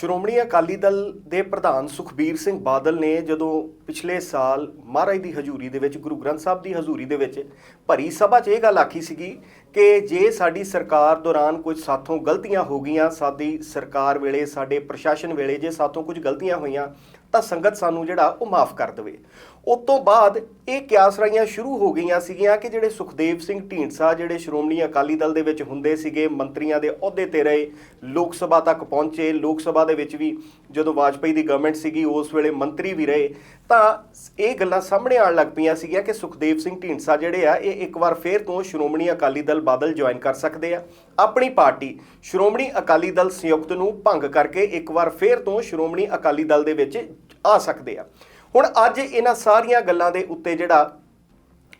ਸ਼੍ਰੋਮਣੀ ਅਕਾਲੀ ਦਲ ਦੇ ਪ੍ਰਧਾਨ ਸੁਖਬੀਰ ਸਿੰਘ ਬਾਦਲ ਨੇ ਜਦੋਂ ਪਿਛਲੇ ਸਾਲ ਮਹਾਰਾਜ ਦੀ ਹਜ਼ੂਰੀ ਦੇ ਵਿੱਚ, ਗੁਰੂ ਗ੍ਰੰਥ ਸਾਹਿਬ ਦੀ ਹਜ਼ੂਰੀ ਦੇ ਵਿੱਚ ਭਰੀ ਸਭਾ 'ਚ ਇਹ ਗੱਲ ਆਖੀ ਸੀਗੀ ਕਿ ਜੇ ਸਾਡੀ ਸਰਕਾਰ ਦੌਰਾਨ ਕੁਝ ਸਾਥੋਂ ਗਲਤੀਆਂ ਹੋ ਗਈਆਂ, ਸਾਡੀ ਸਰਕਾਰ ਵੇਲੇ, ਸਾਡੇ ਪ੍ਰਸ਼ਾਸਨ ਵੇਲੇ ਜੇ ਸਾਥੋਂ ਕੁਝ ਗਲਤੀਆਂ ਹੋਈਆਂ ਤਾਂ ਸੰਗਤ ਸਾਨੂੰ ਜਿਹੜਾ ਉਹ ਮਾਫ ਕਰ ਦੇਵੇ। ਉਸ ਤੋਂ ਬਾਅਦ ਇਹ ਕਿਆਸਰਾਈਆਂ ਸ਼ੁਰੂ ਹੋ ਗਈਆਂ ਸੀਗੀਆਂ ਕਿ ਜਿਹੜੇ ਸੁਖਦੇਵ ਸਿੰਘ ਢੀਂਡਸਾ, ਜਿਹੜੇ ਸ਼੍ਰੋਮਣੀ ਅਕਾਲੀ ਦਲ ਦੇ ਵਿੱਚ ਹੁੰਦੇ ਸੀਗੇ, ਮੰਤਰੀਆਂ ਦੇ ਅਹੁਦੇ ਤੇ ਰਹੇ, ਲੋਕ ਸਭਾ ਤੱਕ ਪਹੁੰਚੇ, ਲੋਕ ਸਭਾ ਦੇ ਵਿੱਚ ਵੀ ਜਦੋਂ ਵਾਜਪਾਈ ਦੀ ਗਵਰਨਮੈਂਟ ਸੀਗੀ, ਉਸ ਵੇਲੇ ਮੰਤਰੀ ਵੀ ਰਹੇ, ਤਾਂ ਇਹ ਗੱਲਾਂ ਸਾਹਮਣੇ ਆਉਣ ਲੱਗ ਪਈਆਂ ਸੀਗੀਆਂ ਕਿ ਸੁਖਦੇਵ ਸਿੰਘ ਢੀਂਡਸਾ ਜਿਹੜੇ ਆ, ਇਹ ਇੱਕ ਵਾਰ ਫੇਰ ਤੋਂ ਸ਼੍ਰੋਮਣੀ ਅਕਾਲੀ ਦਲ ਬਾਦਲ ਜੁਆਇਨ ਕਰ ਸਕਦੇ ਆ। ਆਪਣੀ ਪਾਰਟੀ ਸ਼੍ਰੋਮਣੀ ਅਕਾਲੀ ਦਲ ਸੰਯੁਕਤ ਨੂੰ ਭੰਗ ਕਰਕੇ ਇੱਕ ਵਾਰ ਫੇਰ ਤੋਂ ਸ਼੍ਰੋਮਣੀ ਅਕਾਲੀ ਦਲ ਦੇ ਵਿੱਚ ਆ ਸਕਦੇ ਆ। ਹੁਣ ਅੱਜ ਇਹਨਾਂ ਸਾਰੀਆਂ ਗੱਲਾਂ ਦੇ ਉੱਤੇ ਜਿਹੜਾ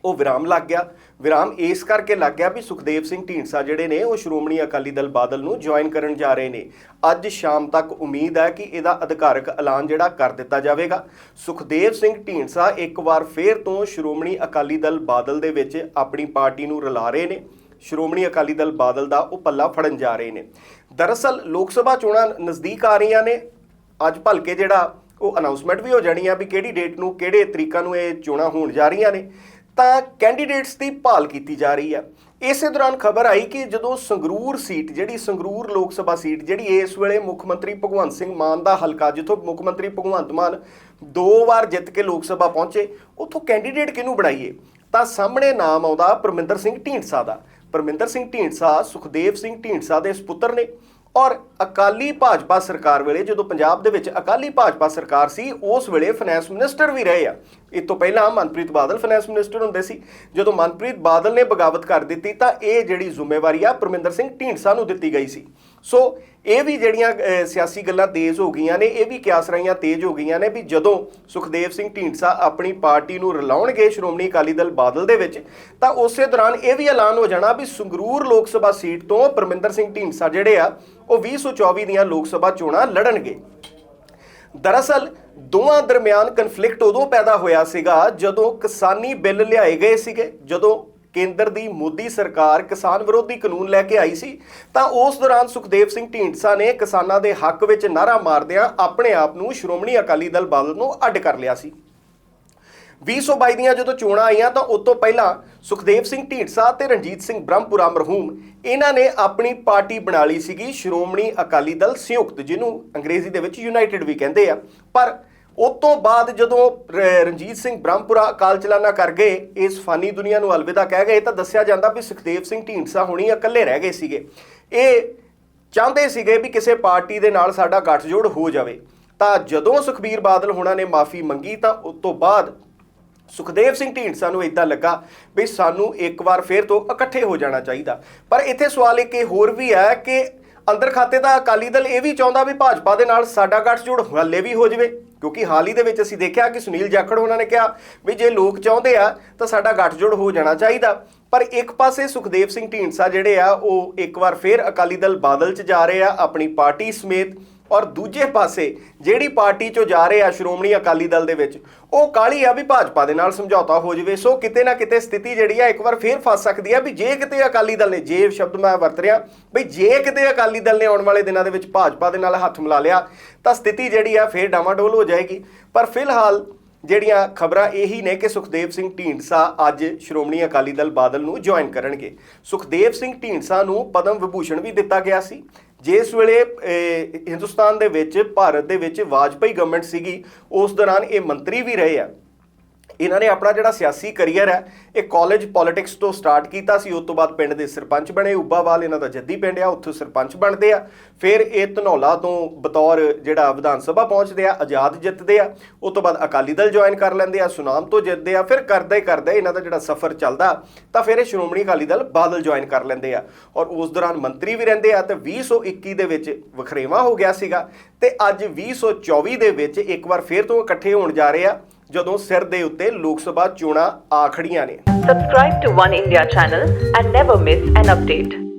ਉਹ ਵਿਰਾਮ ਲੱਗ ਗਿਆ। ਵਿਰਾਮ ਇਸ ਕਰਕੇ ਲੱਗ ਗਿਆ ਵੀ ਸੁਖਦੇਵ ਸਿੰਘ ਢੀਂਡਸਾ ਜਿਹੜੇ ਨੇ, ਉਹ ਸ਼੍ਰੋਮਣੀ ਅਕਾਲੀ ਦਲ ਬਾਦਲ ਨੂੰ ਜੁਆਇਨ ਕਰਨ ਜਾ ਰਹੇ ਨੇ। ਅੱਜ ਸ਼ਾਮ ਤੱਕ ਉਮੀਦ ਹੈ ਕਿ ਇਹਦਾ ਅਧਿਕਾਰਕ ਐਲਾਨ ਜਿਹੜਾ ਕਰ ਦਿੱਤਾ ਜਾਵੇਗਾ। ਸੁਖਦੇਵ ਸਿੰਘ ਢੀਂਡਸਾ ਇੱਕ ਵਾਰ ਫੇਰ ਤੋਂ ਸ਼੍ਰੋਮਣੀ ਅਕਾਲੀ ਦਲ ਬਾਦਲ ਦੇ ਵਿੱਚ ਆਪਣੀ ਪਾਰਟੀ ਨੂੰ ਰਲਾ ਰਹੇ ਨੇ। ਸ਼੍ਰੋਮਣੀ ਅਕਾਲੀ ਦਲ ਬਾਦਲ ਦਾ ਉਹ ਪੱਲਾ ਫੜਨ ਜਾ ਰਹੇ ਨੇ। ਦਰਅਸਲ ਲੋਕ ਸਭਾ ਚੋਣਾਂ ਨਜ਼ਦੀਕ ਆ ਰਹੀਆਂ ਨੇ। ਅੱਜ ਭਲਕੇ ਜਿਹੜਾ ਉਹ ਅਨਾਉਂਸਮੈਂਟ ਵੀ ਹੋ ਜਾਣੀ ਆ ਵੀ ਕਿਹੜੀ ਡੇਟ ਨੂੰ, ਕਿਹੜੇ ਤਰੀਕਾਂ ਨੂੰ ਇਹ ਚੋਣਾਂ ਹੋਣ ਜਾ ਰਹੀਆਂ ਨੇ। ਤਾਂ ਕੈਂਡੀਡੇਟਸ ਦੀ ਭਾਲ ਕੀਤੀ ਜਾ ਰਹੀ ਆ। ਇਸੇ ਦੌਰਾਨ ਖਬਰ ਆਈ ਕਿ ਜਦੋਂ ਸੰਗਰੂਰ ਸੀਟ, ਜਿਹੜੀ ਸੰਗਰੂਰ ਲੋਕ ਸਭਾ ਸੀਟ, ਜਿਹੜੀ ਇਸ ਵੇਲੇ ਮੁੱਖ ਮੰਤਰੀ ਭਗਵੰਤ ਸਿੰਘ ਮਾਨ ਦਾ ਹਲਕਾ, ਜਿੱਥੋਂ ਮੁੱਖ ਮੰਤਰੀ ਭਗਵੰਤ ਮਾਨ ਦੋ ਵਾਰ ਜਿੱਤ ਕੇ ਲੋਕ ਸਭਾ ਪਹੁੰਚੇ, ਉੱਥੋਂ ਕੈਂਡੀਡੇਟ ਕਿਹਨੂੰ ਬਣਾਈਏ? ਤਾਂ ਸਾਹਮਣੇ ਨਾਮ ਆਉਂਦਾ ਪਰਮਿੰਦਰ ਸਿੰਘ ਢੀਂਡਸਾ ਦਾ। ਪਰਮਿੰਦਰ ਸਿੰਘ ਢੀਂਡਸਾ, ਸੁਖਦੇਵ ਸਿੰਘ ਢੀਂਡਸਾ ਦੇ ਸੁਪੁੱਤਰ ਨੇ। ਔਰ ਅਕਾਲੀ ਭਾਜਪਾ ਸਰਕਾਰ ਵੇਲੇ ਜਦੋਂ ਪੰਜਾਬ ਦੇ ਵਿੱਚ ਅਕਾਲੀ ਭਾਜਪਾ ਸਰਕਾਰ ਸੀ, ਉਸ ਵੇਲੇ ਫਾਈਨੈਂਸ ਮਿਨਿਸਟਰ ਵੀ ਰਹੇ ਆ। ਇਸ ਤੋਂ ਪਹਿਲਾਂ ਮਨਪ੍ਰੀਤ ਬਾਦਲ ਫਾਈਨੈਂਸ ਮਿਨਿਸਟਰ ਹੁੰਦੇ ਸੀ। ਜਦੋਂ ਮਨਪ੍ਰੀਤ ਬਾਦਲ ਨੇ ਬਗਾਵਤ ਕਰ ਦਿੱਤੀ ਤਾਂ ਇਹ ਜਿਹੜੀ ਜ਼ਿੰਮੇਵਾਰੀ ਆ ਪਰਮਿੰਦਰ ਸਿੰਘ ਢੀਂਡਸਾ ਨੂੰ ਦਿੱਤੀ ਗਈ ਸੀ। ਸੋ ਇਹ ਵੀ ਜਿਹੜੀਆਂ ਸਿਆਸੀ ਗੱਲਾਂ ਤੇਜ਼ ਹੋ ਗਈਆਂ ਨੇ, ਇਹ ਵੀ ਕਿਆਸਰਾਈਆਂ ਤੇਜ਼ ਹੋ ਗਈਆਂ ਨੇ ਵੀ ਜਦੋਂ ਸੁਖਦੇਵ ਸਿੰਘ ਢੀਂਡਸਾ ਆਪਣੀ ਪਾਰਟੀ ਨੂੰ ਰਲਾਉਣਗੇ ਸ਼੍ਰੋਮਣੀ ਅਕਾਲੀ ਦਲ ਬਾਦਲ ਦੇ ਵਿੱਚ, ਤਾਂ ਉਸੇ ਦੌਰਾਨ ਇਹ ਵੀ ਐਲਾਨ ਹੋ ਜਾਣਾ ਵੀ ਸੰਗਰੂਰ ਲੋਕ ਸਭਾ ਸੀਟ ਤੋਂ ਪਰਮਿੰਦਰ ਸਿੰਘ ਢੀਂਡਸਾ ਜਿਹੜੇ ਆ, ਉਹ 2024 ਦੀਆਂ ਲੋਕ ਸਭਾ ਚੋਣਾਂ ਲੜਨਗੇ। ਦਰਅਸਲ, ਦੋਵਾਂ ਦਰਮਿਆਨ ਕਨਫਲਿਕਟ ਉਦੋਂ ਪੈਦਾ ਹੋਇਆ ਸੀਗਾ ਜਦੋਂ ਕਿਸਾਨੀ ਬਿੱਲ ਲਿਆਏ ਗਏ ਸੀਗੇ। ਜਦੋਂ ਕੇਂਦਰ ਦੀ ਮੋਦੀ ਸਰਕਾਰ ਕਿਸਾਨ ਵਿਰੋਧੀ ਕਾਨੂੰਨ ਲੈ ਕੇ ਆਈ ਸੀ, ਤਾਂ ਉਸ ਦੌਰਾਨ ਸੁਖਦੇਵ ਸਿੰਘ ਢੀਂਡਸਾ ਨੇ ਕਿਸਾਨਾਂ ਦੇ ਹੱਕ ਵਿੱਚ ਨਾਰਾ ਮਾਰਦਿਆਂ ਆਪਣੇ ਆਪ ਨੂੰ ਸ਼੍ਰੋਮਣੀ ਅਕਾਲੀ ਦਲ ਬਾਦਲ ਨੂੰ ਅੱਡ ਕਰ ਲਿਆ ਸੀ। 2022 ਦੀਆਂ ਜਦੋਂ ਚੋਣਾਂ ਆਈਆਂ, ਤਾਂ ਉਸ ਤੋਂ ਪਹਿਲਾਂ ਸੁਖਦੇਵ ਸਿੰਘ ਢੀਂਡਸਾ ਤੇ ਰਣਜੀਤ ਸਿੰਘ ਬ੍ਰਹਮਪੁਰਾ ਮਰਹੂਮ, ਇਹਨਾਂ ਨੇ ਆਪਣੀ ਪਾਰਟੀ ਬਣਾ ਲਈ ਸੀਗੀ ਸ਼੍ਰੋਮਣੀ ਅਕਾਲੀ ਦਲ ਸੰਯੁਕਤ, ਜਿਹਨੂੰ ਅੰਗਰੇਜ਼ੀ ਦੇ ਵਿੱਚ ਯੂਨਾਈਟਿਡ ਵੀ ਕਹਿੰਦੇ ਆ। ਪਰ ਉਸ ਤੋਂ ਬਾਅਦ ਜਦੋਂ ਰ- ਰਣਜੀਤ ਸਿੰਘ ਬ੍ਰਹਮਪੁਰਾ ਅਕਾਲ ਚਲਾਨਾ ਕਰ ਗਏ, ਇਸ ਫਾਨੀ ਦੁਨੀਆ ਨੂੰ ਅਲਵਿਦਾ ਕਹਿ ਗਏ, ਤਾਂ ਦੱਸਿਆ ਜਾਂਦਾ ਵੀ ਸੁਖਦੇਵ ਸਿੰਘ ਢੀਂਡਸਾ ਹੁਣੀ ਇਕੱਲੇ ਰਹਿ ਗਏ ਸੀਗੇ। ਇਹ ਚਾਹੁੰਦੇ ਸੀਗੇ ਵੀ ਕਿਸੇ ਪਾਰਟੀ ਦੇ ਨਾਲ ਸਾਡਾ ਗੱਠਜੋੜ ਹੋ ਜਾਵੇ। ਤਾਂ ਜਦੋਂ ਸੁਖਬੀਰ ਬਾਦਲ ਹੋਣਾ ਨੇ ਮਾਫੀ ਮੰਗੀ, ਤਾਂ ਉਸ ਤੋਂ ਬਾਅਦ ਸੁਖਦੇਵ ਸਿੰਘ ਢੀਂਡਸਾ ਨੂੰ ਇਦਾਂ ਲੱਗਾ ਵੀ ਸਾਨੂੰ ਇੱਕ ਵਾਰ ਫੇਰ ਤੋਂ ਇਕੱਠੇ ਹੋ ਜਾਣਾ ਚਾਹੀਦਾ। ਪਰ ਇੱਥੇ ਸਵਾਲ ਇੱਕ ਇਹ ਹੋਰ ਵੀ ਹੈ ਕਿ ਅੰਦਰ ਖਾਤੇ ਦਾ ਅਕਾਲੀ ਦਲ ਇਹ ਵੀ ਚਾਹੁੰਦਾ ਵੀ ਭਾਜਪਾ ਦੇ ਨਾਲ ਸਾਡਾ ਗੱਠਜੋੜ ਹੱਲੇ ਵੀ ਹੋ ਜਾਵੇ, ਕਿਉਂਕਿ ਹਾਲ ਹੀ ਦੇ ਵਿੱਚ ਅਸੀਂ ਦੇਖਿਆ ਕਿ ਸੁਨੀਲ ਜਾਖੜ ਉਹਨਾਂ ਨੇ ਕਿਹਾ ਵੀ ਜੇ ਲੋਕ ਚਾਹੁੰਦੇ ਆ ਤਾਂ ਸਾਡਾ ਗੱਠਜੋੜ ਹੋ ਜਾਣਾ ਚਾਹੀਦਾ। ਪਰ ਇੱਕ ਪਾਸੇ ਸੁਖਦੇਵ ਸਿੰਘ ਢੀਂਡਸਾ ਜਿਹੜੇ ਆ, ਉਹ ਇੱਕ ਵਾਰ ਫੇਰ ਅਕਾਲੀ ਦਲ ਬਾਦਲ 'ਚ ਜਾ ਰਹੇ ਆ, ਆਪਣੀ ਪਾਰਟੀ ਸਮੇਤ ਔਰ ਦੂਜੇ ਪਾਸੇ ਜਿਹੜੀ ਪਾਰਟੀ ਚੋਂ ਜਾ ਰਹੇ ਆ ਸ਼੍ਰੋਮਣੀ ਅਕਾਲੀ ਦਲ ਦੇ ਵਿੱਚ, ਉਹ ਕਾਲੀ ਆ ਵੀ ਭਾਜਪਾ ਦੇ ਨਾਲ ਸਮਝੌਤਾ ਹੋ ਜਾਵੇ। ਸੋ ਕਿਤੇ ਨਾ ਕਿਤੇ ਸਥਿਤੀ ਜਿਹੜੀ ਆ, ਇੱਕ ਵਾਰ ਫੇਰ ਫਸ ਸਕਦੀ ਆ ਵੀ ਜੇ ਕਿਤੇ ਅਕਾਲੀ ਦਲ ਨੇ, ਜੇ ਸ਼ਬਦ ਮੈਂ ਵਰਤ ਰਿਹਾ, ਵੀ ਜੇ ਕਿਤੇ ਅਕਾਲੀ ਦਲ ਨੇ ਆਉਣ ਵਾਲੇ ਦਿਨਾਂ ਦੇ ਵਿੱਚ ਭਾਜਪਾ ਦੇ ਨਾਲ ਹੱਥ ਮਿਲਾ ਲਿਆ, ਤਾਂ ਸਥਿਤੀ ਜਿਹੜੀ ਆ, ਫੇਰ ਡਾਮਾਡੋਲ ਹੋ ਜਾਏਗੀ। ਪਰ ਫਿਲਹਾਲ ਜਿਹੜੀਆਂ ਖਬਰਾਂ ਇਹੀ ਨੇ ਕਿ ਸੁਖਦੇਵ ਸਿੰਘ ਢੀਂਡਸਾ ਅੱਜ ਸ਼੍ਰੋਮਣੀ ਅਕਾਲੀ ਦਲ ਬਾਦਲ ਨੂੰ ਜੁਆਇਨ ਕਰਨਗੇ। ਸੁਖਦੇਵ ਸਿੰਘ ਢੀਂਡਸਾ ਨੂੰ ਪਦਮ ਵਿਭੂਸ਼ਣ ਵੀ ਦਿੱਤਾ ਗਿਆ ਸੀ। ਜਿਸ ਵੇਲੇ ਹਿੰਦੁਸਤਾਨ ਦੇ ਵਿੱਚ, ਭਾਰਤ ਦੇ ਵਿੱਚ ਵਾਜਪਾਈ ਗਵਰਨਮੈਂਟ ਸੀਗੀ, ਉਸ ਦੌਰਾਨ ਇਹ ਮੰਤਰੀ ਵੀ ਰਹੇ ਆ। ਇਹਨਾਂ ਨੇ ਆਪਣਾ ਜਿਹੜਾ ਸਿਆਸੀ ਕੈਰੀਅਰ ਹੈ, ਇਹ ਕਾਲਜ ਪੋਲਿਟਿਕਸ ਤੋਂ ਸਟਾਰਟ ਕੀਤਾ ਸੀ, ਉਸ ਤੋਂ ਬਾਅਦ ਪਿੰਡ ਦੇ ਸਰਪੰਚ ਬਣੇ ਉੱਬਾਵਾਲ ਇਹਨਾਂ ਦਾ ਜੱਦੀ ਪਿੰਡ ਆ, ਉੱਥੋਂ ਸਰਪੰਚ ਬਣਦੇ ਆ। ਫਿਰ ਇਹ ਧਨੌਲਾ ਤੋਂ ਬਤੌਰ ਜਿਹੜਾ ਵਿਧਾਨ ਸਭਾ ਪਹੁੰਚਦੇ ਆ, ਆਜ਼ਾਦ ਜਿੱਤਦੇ ਆ, ਉਸ ਤੋਂ ਬਾਅਦ ਅਕਾਲੀ ਦਲ ਜੁਆਇਨ ਕਰ ਲੈਂਦੇ ਆ, ਸੁਨਾਮ ਤੋਂ ਜਿੱਤਦੇ ਆ, ਫਿਰ ਕਰਦੇ ਕਰਦੇ ਇਹਨਾਂ ਦਾ ਜਿਹੜਾ ਸਫ਼ਰ ਚੱਲਦਾ, ਤਾਂ ਫਿਰ ਇਹ ਸ਼੍ਰੋਮਣੀ ਅਕਾਲੀ ਦਲ ਬਾਦਲ ਜੁਆਇਨ ਕਰ ਲੈਂਦੇ ਆ। ਔਰ ਉਸ ਦੌਰਾਨ ਮੰਤਰੀ ਵੀ ਰਹਿੰਦੇ ਆ, ਤੇ 2021 ਦੇ ਵਿੱਚ ਵਖਰੇਵਾ ਹੋ ਗਿਆ ਸੀਗਾ, ਤੇ ਅੱਜ 2024 ਦੇ ਵਿੱਚ ਇੱਕ ਵਾਰ ਫਿਰ ਤੋਂ ਇਕੱਠੇ ਹੋਣ ਜਾ ਰਹੇ ਆ। ਜਦੋਂ ਸਿਰ ਦੇ ਉੱਤੇ ਲੋਕ ਸਭਾ ਚੋਣਾਂ ਆ ਖੜੀਆਂ ਨੇ subscribe to One India channel and never miss an update